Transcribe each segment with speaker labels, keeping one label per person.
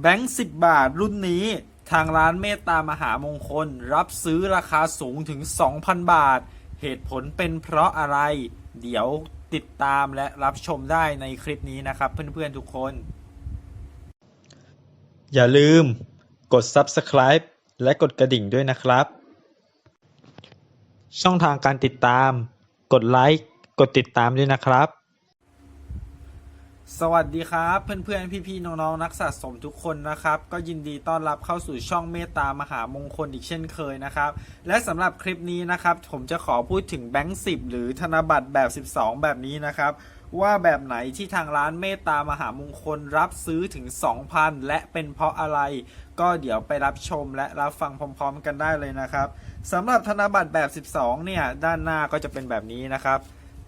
Speaker 1: แบงค์10บาทรุ่นนี้ทางร้านเมตตามหามงคล รับซื้อราคาสูงถึง 2,000 บาท เหตุผลเป็นเพราะอะไร เดี๋ยวติดตามและรับชมได้ในคลิปนี้นะครับ เพื่อนๆทุกคน อย่าลืมกด Subscribe และกดกระดิ่งด้วยนะครับ ช่องทางการติดตาม กดไลค์กดติดตามด้วยนะครับ สวัสดีครับเพื่อนๆ พี่ๆ น้องๆ นักสะสมทุกคนนะครับ ก็ยินดีต้อนรับเข้าสู่ช่องเมตตามหามงคลอีกเช่นเคยนะครับ และสำหรับคลิปนี้นะครับ ผมจะขอพูดถึงแบงค์10หรือธนบัตรแบบ 12 แบบนี้นะครับ ว่าแบบไหนที่ทางร้านเมตตามหามงคลรับซื้อถึง 2,000 และเป็นเพราะอะไร ก็เดี๋ยวไปรับชมและรับฟังพร้อม ๆ กันได้เลยนะครับสำหรับธนบัตรแบบ 12 เนี่ยด้านหน้าก็จะเป็นแบบนี้นะครับ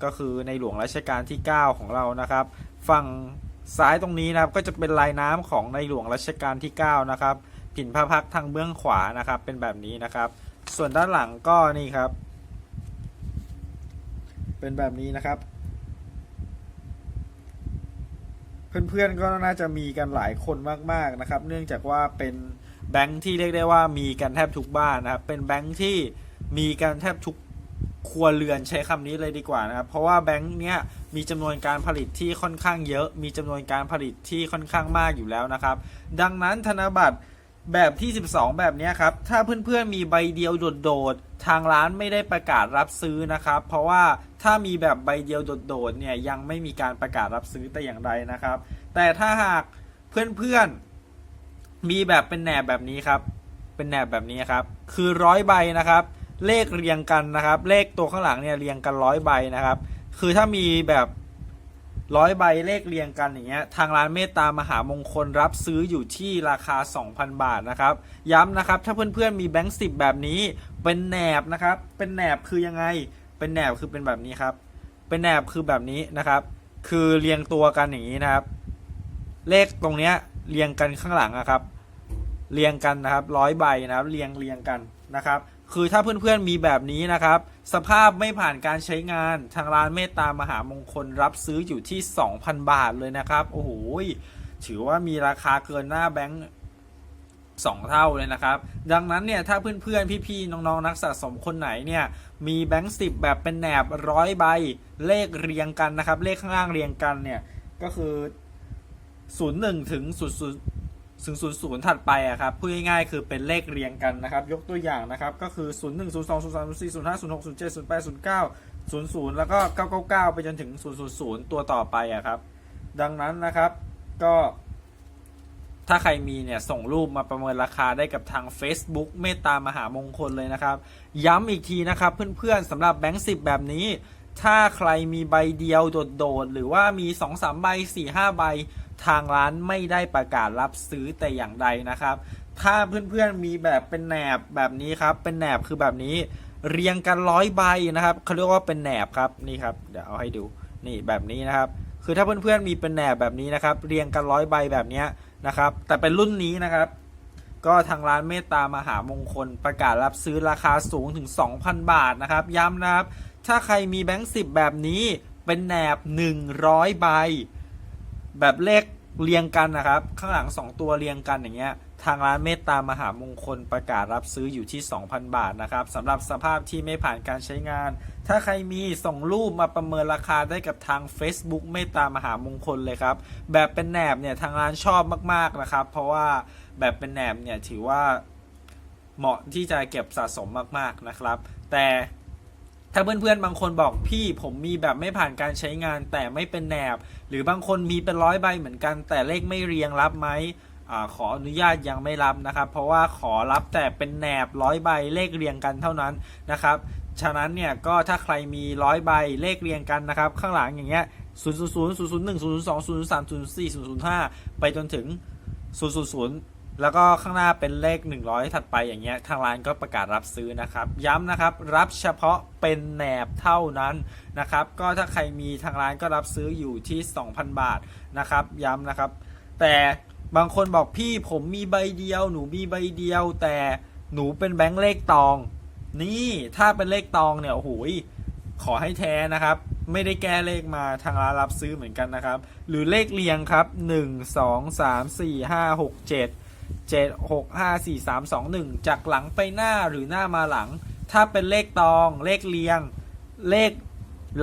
Speaker 1: ก็คือในหลวงรัชกาลที่ 9 ของเรานะครับ ฝั่งซ้ายตรงนี้นะครับก็จะเป็นลายน้ำของในหลวงรัชกาลที่ 9 นะครับผินพระพักทางเบื้องขวานะครับ เป็นแบบนี้นะครับ ส่วนด้านหลังก็นี่ครับ เป็นแบบนี้นะครับ เพื่อนๆก็น่าจะมีกันหลายคนมากๆนะครับ เนื่องจากว่าเป็นแบงค์ที่เรียกได้ว่ามีกันแทบทุกบ้านนะครับ เป็นแบงค์ที่มีกันแทบทุก ครัวเรือนใช้คำนี้เลยดีกว่านะครับ เพราะว่าแบงค์เนี้ยมีจำนวนการผลิตที่ค่อนข้างเยอะ มีจำนวนการผลิตที่ค่อนข้างมากอยู่แล้วนะครับ ดังนั้นธนบัตรแบบที่ 12 แบบเนี้ยครับ ถ้าเพื่อนๆมีใบเดียวโดดๆ ทางร้านไม่ได้ประกาศรับซื้อนะครับ เพราะว่าถ้ามีแบบใบเดียวโดดๆ เนี่ยยังไม่มีการประกาศรับซื้อแต่อย่างใดนะครับ แต่ถ้าหากเพื่อนๆ มีแบบเป็นแหนบแบบนี้ครับ เป็นแหนบแบบนี้ครับ คือร้อยใบนะครับ เลขเรียงกันนะครับ เลขตัวข้างหลังเนี่ยเรียงกันร้อยใบนะครับ คือถ้ามีแบบร้อยใบเลขเรียงกันอย่างเงี้ยทางร้านเมตตามหามงคลรับซื้ออยู่ที่ราคา 2,000 บาทนะครับ ย้ำนะครับถ้าเพื่อนๆมีแบงค์สิบแบบนี้เป็นแหนบนะครับ เป็นแหนบคือยังไง เป็นแหนบคือเป็นแบบนี้ครับ เป็นแหนบคือแบบนี้นะครับ คือเรียงตัวกันอย่างนี้นะครับ เลขตรงเนี้ยเรียงกันข้างหลังนะครับ เรียงกันนะครับร้อยใบนะครับ เรียงเรียงกันนะครับ คือถ้าเพื่อนๆมีแบบนี้นะครับ สภาพไม่ผ่านการใช้งานทางร้านเมตตามหามงคลรับซื้ออยู่ที่ 2,000 บาทเลยนะครับ โอ้โหถือว่ามีราคาเกินหน้าแบงค์สองเท่าเลยนะครับ ดังนั้นเนี่ยถ้าเพื่อนๆ พี่ๆ น้องๆ นักสะสมคนไหนเนี่ยมีแบงค์สิบแบบเป็นแหนบร้อยใบเลขเรียงกันนะครับ เลขข้างล่างเรียงกันเนี่ยก็คือ 01 ถึง00 ถึง00 ถัดไปอะครับพูดง่ายๆคือเป็นเลขเรียงกันนะครับ ยกตัวอย่างนะครับ ก็คือ 01 02 03 04 05 06 07 08 09 00 แล้วก็ 999 ไปจนถึง 000 ตัวต่อไปอะครับ ดังนั้นนะครับก็ ถ้าใครมีเนี่ยส่งรูปมาประเมินราคาได้กับทาง Facebook เมตตามหามงคลเลยนะครับ ย้ำอีกทีนะครับ เพื่อนๆสำหรับแบงค์สิแบบนี้ ถ้าใครมีใบเดียวโดดๆหรือว่ามี 2-3 ใบ 4-5 ใบ ทางร้านไม่ได้ประกาศรับซื้อแต่อย่างใดนะครับ ถ้าเพื่อนๆมีแบบเป็นแหนบแบบนี้ครับ เป็นแหนบคือแบบนี้ เรียงกันร้อยใบนะครับเขาเรียกว่าเป็นแหนบครับนี่ครับเดี๋ยวเอาให้ดูนี่แบบนี้นะครับ คือถ้าเพื่อนๆมีเป็นแหนบแบบนี้นะครับ เรียงกันร้อยใบแบบนี้นะครับ แต่เป็นรุ่นนี้นะครับก็ทางร้านเมตตามหามงคลประกาศรับซื้อราคาสูงถึง 2,000 บาทนะครับ ย้ำนะครับ ถ้าใครมีแบงค์สิบแบบนี้เป็นแหนบ 100 ใบ แบบเลขเรียงกันนะครับ ข้างหลัง 2 ตัวเรียงกันอย่างเงี้ยทางร้านเมตตามหามงคลประกาศรับซื้ออยู่ที่ 2,000 บาทนะครับสำหรับสภาพที่ไม่ผ่านการใช้งาน ถ้าใครมีส่งรูปมาประเมินราคาได้กับทาง Facebook เมตตามหามงคลเลยครับ แบบเป็นแหนบเนี่ยทางร้านชอบมากๆนะครับ เพราะว่าแบบเป็นแหนบเนี่ยถือว่าเหมาะที่จะเก็บสะสมมากๆนะครับ แต่ ถ้าเพื่อนๆ บางคนบอกพี่ผมมีแบบไม่ผ่านการใช้งานแต่ไม่เป็นแหนบ หรือบางคนมีเป็นร้อยใบเหมือนกัน แต่เลขไม่เรียงรับไหมอขออนุญาตยังไม่รับนะครับ เพราะว่าขอรับแต่เป็นแหนบร้อยใบเลขเรียงกันเท่านั้นนะครับฉะนั้นเนี่ยก็ถ้าใครมีร้อยใบเลขเรียงกันนะครับข้างหลังอย่างเงี้ย0 0 0 0 0 1 0 0 2 0 0 3 0 4 0 0 5 ไปจนถึง 000 แล้วก็ข้างหน้าเป็นเลข 100 ถัดไปอย่างเงี้ยทางร้านก็ประกาศรับซื้อนะครับ ย้ำนะครับรับเฉพาะเป็นแหนบเท่านั้นนะครับ ก็ถ้าใครมีทางร้านก็รับซื้ออยู่ที่ 2,000 บาทนะครับ ย้ำนะครับ แต่บางคนบอกพี่ผมมีใบเดียว หนูมีใบเดียว แต่หนูเป็นแบงค์เลขตอง นี่ถ้าเป็นเลขตองเนี่ยโอ้โหขอให้แท้นะครับ ไม่ได้แก้เลขมาทางร้านรับซื้อเหมือนกันนะครับ หรือเลขเรียงครับ 1 2 3 4 5 6 7 7 6 5 4 3 2 1 จากหลังไปหน้าหรือหน้ามาหลัง ถ้าเป็นเลขตองเลขเรียง เลข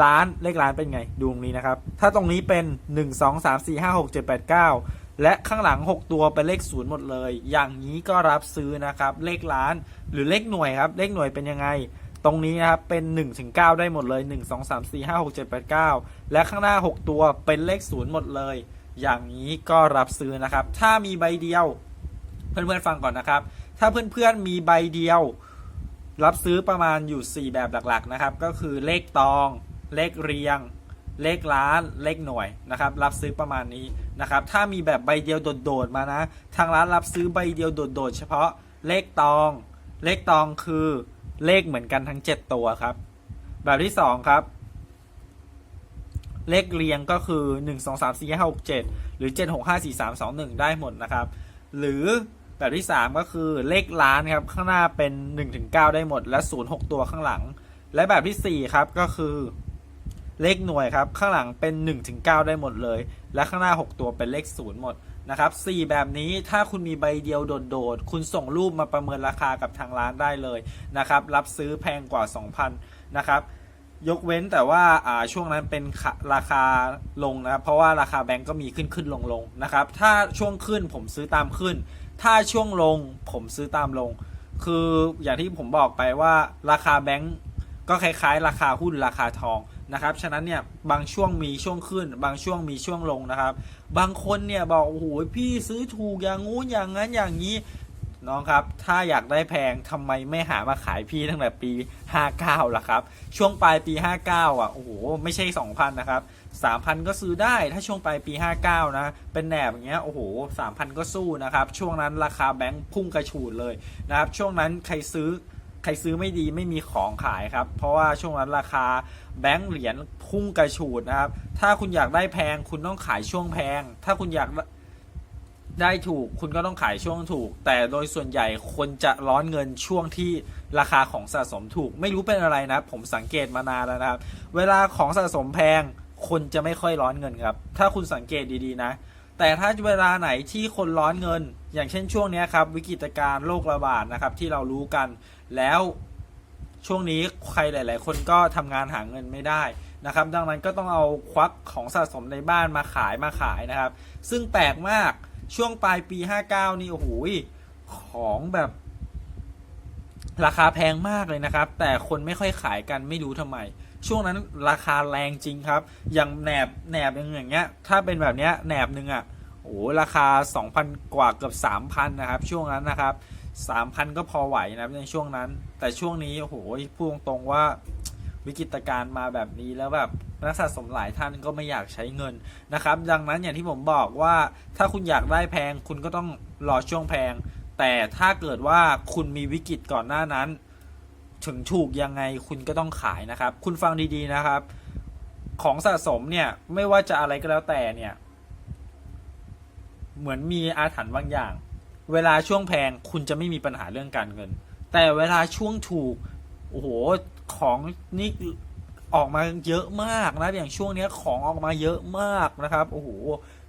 Speaker 1: ล้านเลขล้านเป็นไง ดูตรงนี้นะครับ ถ้าตรงนี้เป็น 1 2 3 4 5 6 7 8 9 และข้างหลัง 6 ตัวเป็นเลขศูนย์หมดเลย อย่างนี้ก็รับซื้อนะครับ เลขล้านหรือเลขหน่วยครับ เลขหน่วยเป็นยังไง ตรงนี้นะครับเป็น1ถึง9ได้หมดเลย 1 2 3 4 5 6 7 8 9 และข้างหน้า 6 ตัวเป็นเลขศูนย์หมดเลย อย่างนี้ก็รับซื้อนะครับ ถ้ามีใบเดียว เพื่อนๆฟังก่อนนะครับ ถ้าเพื่อนๆมีใบเดียว รับซื้อประมาณอยู่ 4 แบบหลักๆนะครับ ก็คือเลขตอง เลขเรียง เลขล้าน เลขหน่วยนะครับ รับซื้อประมาณนี้นะครับ ถ้ามีแบบใบเดียวโดดๆมานะ ทางร้านรับซื้อใบเดียวโดดๆ เฉพาะเลขตอง เลขตองคือเลขเหมือนกันทั้ง 7 ตัวครับ แบบที่ 2 ครับ เลขเรียงก็คือ 1 2 3 4 5 6 7 หรือ 7 6 5 4 3 2 1 ได้หมดนะครับ หรือ แบบที่ 3 ก็คือเลขล้านครับ ข้างหน้าเป็น1ถึง9ได้หมด และ 0 6 ตัวข้างหลัง และแบบที่ 4 ครับก็คือเลขหน่วยครับ ข้างหลังเป็น1ถึง9ได้หมดเลย และข้างหน้า 6 ตัวเป็นเลข 0 หมดนะครับ4แบบนี้ถ้าคุณมีใบเดียวโดดๆ คุณส่งรูปมาประเมินราคากับทางร้านได้เลยนะครับ รับซื้อแพงกว่า 2,000 นะครับ ยกเว้นแต่ว่าาช่วงนั้นเป็นราคาลงนะครับ เพราะว่าราคาแบงก์ก็มีขึ้นขึ้นลงลงนะครับ ถ้าช่วงขึ้นผมซื้อตามขึ้น ถ้าช่วงลงผมซื้อตามลง คืออย่างที่ผมบอกไปว่าราคาแบงก์ก็คล้ายๆ ราคาหุ้นราคาทองนะครับ ฉะนั้นเนี่ยบางช่วงมีช่วงขึ้น บางช่วงมีช่วงลงนะครับ บางคนเนี่ยบอกโอ้โหพี่ซื้อถูกอย่างงู้นอย่างนั้นอย่างนี้ น้องครับ ถ้าอยากได้แพงทำไมไม่หามาขายพี่ตั้งแต่ปี 59ล่ะครับ ช่วงปลายปี 59 อะ โอ้โห ไม่ใช่ 2,000 นะครับ 3,000 ก็ซื้อได้ ถ้าช่วงปลายปี 59 นะ เป็นแหนบอย่างเงี้ย โอ้โห 3,000 ก็สู้นะครับ ช่วงนั้นราคาแบงค์พุ่งกระฉูดเลยนะครับ ช่วงนั้นใครซื้อใครซื้อไม่ดีไม่มีของขายครับ เพราะว่าช่วงนั้นราคาแบงค์เหรียญพุ่งกระฉูดนะครับ ถ้าคุณอยากได้แพงคุณต้องขายช่วงแพง ถ้าคุณอยาก ได้ถูกคุณก็ต้องขายช่วงถูก แต่โดยส่วนใหญ่คนจะร้อนเงินช่วงที่ราคาของสะสมถูก ไม่รู้เป็นอะไรนะ ผมสังเกตมานานแล้วนะครับ เวลาของสะสมแพง คนจะไม่ค่อยร้อนเงินครับ ถ้าคุณสังเกตดีๆนะ แต่ถ้าเวลาไหนที่คนร้อนเงิน อย่างเช่นช่วงนี้ครับ วิกฤตการณ์โรคระบาดนะครับ ที่เรารู้กันแล้วช่วงนี้ใครหลาย ๆ คนก็ทำงานหาเงินไม่ได้นะครับ ดังนั้นก็ต้องเอาควักของสะสมในบ้านมาขายมาขายนะครับ ซึ่งแปลกมาก ช่วงปลายปี 59 นี่ โอ้โหของแบบราคาแพงมากเลยนะครับ แต่คนไม่ค่อยขายกันไม่รู้ทำไม ช่วงนั้นราคาแรงจริงครับ อย่างแหนบแหนบอย่างเงี้ย ถ้าเป็นแบบเนี้ยแหนบหนึ่งอะ่ะโอ้โหราคา 2,000 กว่าเกือบ 3,000 นะครับ ช่วงนั้นนะครับ 3,000 ก็พอไหวนะครับในช่วงนั้น แต่ช่วงนี้โอ้โหพูดตรงๆว่าวิกฤตการณ์มาแบบนี้แล้วแบบ นักสะสมหลายท่านก็ไม่อยากใช้เงินนะครับ ดังนั้นอย่างที่ผมบอกว่าถ้าคุณอยากได้แพงคุณก็ต้องรอช่วงแพง แต่ถ้าเกิดว่าคุณมีวิกฤตก่อนหน้านั้น ถึงถูกยังไงคุณก็ต้องขายนะครับ คุณฟังดีๆนะครับ ของสะสมเนี่ยไม่ว่าจะอะไรก็แล้วแต่เนี่ย เหมือนมีอาถรรพ์บางอย่าง เวลาช่วงแพงคุณจะไม่มีปัญหาเรื่องการเงิน แต่เวลาช่วงถูกโอ้โหของนี่ ออกมาเยอะมากนะอย่างช่วงนี้ของออกมาเยอะมากนะครับโอ้โห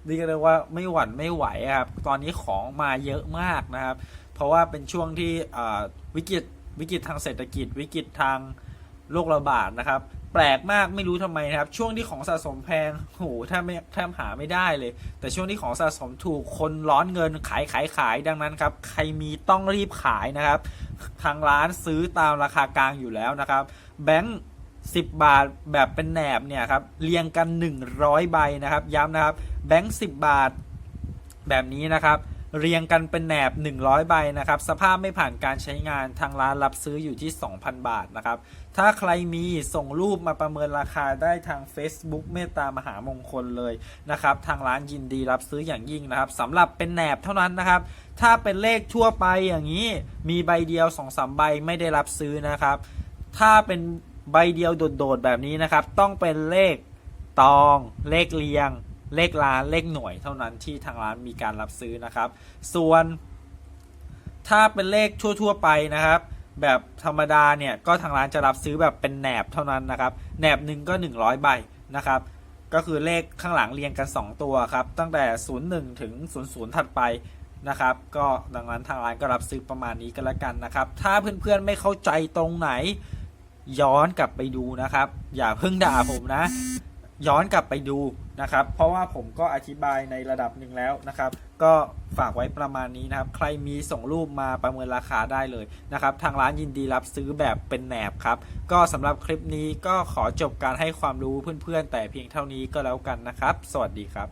Speaker 1: เรียกได้ว่าไม่หวั่นไม่ไหวครับตอนนี้ของมาเยอะมากนะครับ เพราะว่าเป็นช่วงที่วิกฤตวิกฤตทางเศรษฐกิจ วิกฤตทางโรคระบาดนะครับ แปลกมากไม่รู้ทำไมนะครับ ช่วงที่ของสะสมแพงโหแทบไม่แทบหาไม่ได้เลย แต่ช่วงที่ของสะสมถูกคนร้อนเงินขายขายขายดังนั้นครับ ใครมีต้องรีบขายนะครับ ทางร้านซื้อตามราคากลางอยู่แล้วนะครับ แบงค์ 10 บาทแบบเป็นแหนบเนี่ยครับเรียงกัน 100 ใบนะครับ ย้ำนะครับแบงค์10 บาทแบบนี้นะครับเรียงกันเป็นแหนบ 100 ใบนะครับ สภาพไม่ผ่านการใช้งานทางร้านรับซื้ออยู่ที่ 2,000 บาทนะครับ ถ้าใครมีส่งรูปมาประเมินราคาได้ทาง Facebook เมตตามหามงคลเลยนะครับ ทางร้านยินดีรับซื้ออย่างยิ่งนะครับสำหรับเป็นแหนบเท่านั้นนะครับ ถ้าเป็นเลขทั่วไปอย่างนี้มีใบเดียว 2-3 ใบไม่ได้รับซื้อนะครับ ถ้าเป็น ใบเดียวโดดๆแบบนี้นะครับ ต้องเป็นเลขตองเลขเรียง เลขล้านเลขหน่วยเท่านั้นที่ทางร้านมีการรับซื้อนะครับ ส่วน ถ้าเป็นเลขทั่ว ๆ ไปนะครับ แบบธรรมดาเนี่ยก็ทางร้านจะรับซื้อแบบเป็นแหนบเท่านั้นนะครับแหนบหนึ่งก็ 100 ใบนะครับก็คือเลขข้างหลังเรียงกัน 2 ตัวครับ ตั้งแต่ 01 ถึง 00 ถัดไปนะครับ ก็ดังนั้นทางร้านก็รับซื้อประมาณนี้กันละกันนะครับ ถ้าเพื่อนๆไม่เข้าใจตรงไหน ย้อนกลับไปดูนะครับ อย่าเพิ่งด่าผมนะ ย้อนกลับไปดูนะครับ เพราะว่าผมก็อธิบายในระดับหนึ่งแล้วนะครับ ก็ฝากไว้ประมาณนี้นะครับ ใครมีส่งรูปมาประเมินราคาได้เลยนะครับ ทางร้านยินดีรับซื้อแบบเป็นแหนบครับ ก็สำหรับคลิปนี้ก็ขอจบการให้ความรู้เพื่อนๆ แต่เพียงเท่านี้ก็แล้วกันนะครับ สวัสดีครับ